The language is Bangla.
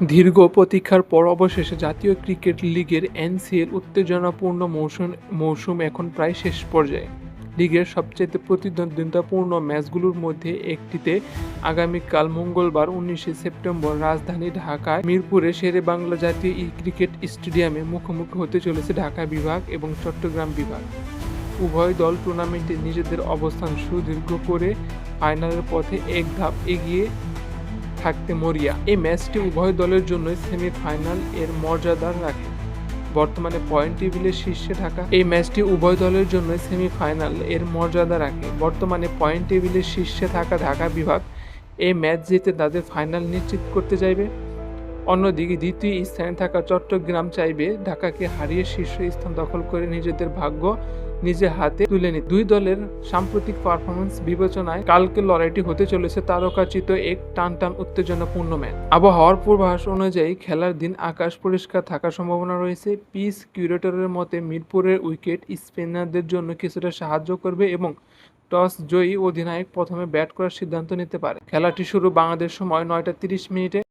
দীর্ঘ প্রতীক্ষার পর অবশেষে জাতীয় ক্রিকেট লিগের এনসিএল উত্তেজনাপূর্ণ মৌসুম মৌসুম এখন প্রায় শেষ পর্যায়ে। লিগের সবচেয়ে প্রতিদ্বন্দ্বিতাপূর্ণ ম্যাচগুলোর মধ্যে একটিতে আগামীকাল মঙ্গলবার উনিশে সেপ্টেম্বর রাজধানী ঢাকায় মিরপুরে শেরে বাংলা জাতীয় ই ক্রিকেট স্টেডিয়ামে মুখোমুখি হতে চলেছে ঢাকা বিভাগ এবং চট্টগ্রাম বিভাগ। উভয় দল টুর্নামেন্টে নিজেদের অবস্থান সুদীর্ঘ করে ফাইনালের পথে এক ধাপ এগিয়ে থাকতে মরিয়া এই ম্যাচটি উভয় দলের জন্যই সেমিফাইনাল এর মর্যাদা রাখে। বর্তমানে পয়েন্ট টেবিলের শীর্ষে থাকা এই ম্যাচটি উভয় দলের জন্য সেমিফাইনাল এর মর্যাদা রাখে। বর্তমানে পয়েন্ট টেবিলের শীর্ষে থাকা ঢাকা বিভাগ এই ম্যাচ জিতে তাদের ফাইনাল নিশ্চিত করতে চাইবে। অন্যদিকে দ্বিতীয় স্থানে থাকা চট্টগ্রাম চাইবে ঢাকাকে হারিয়ে শীর্ষ স্থান দখল করে নিজেদের ভাগ্য নিজে হাতে তুলে নিতে। দুই দলের সাম্প্রতিক পারফরমেন্স বিবেচনায় কালকে লড়াইটি হতে চলেছে তারকাচিত এক টান টান উত্তেজনাপূর্ণ ম্যাচ। আবহাওয়ার পূর্বাভাস অনুযায়ী খেলার দিন আকাশ পরিষ্কার থাকার সম্ভাবনা রয়েছে। পিস কিউরেটরের মতে মিরপুরের উইকেট স্পিনারদের জন্য কিছুটা সাহায্য করবে এবং টস জয়ী অধিনায়ক প্রথমে ব্যাট করার সিদ্ধান্ত নিতে পারে। খেলাটি শুরু বাংলাদেশ সময় নয়টা তিরিশ মিনিটে।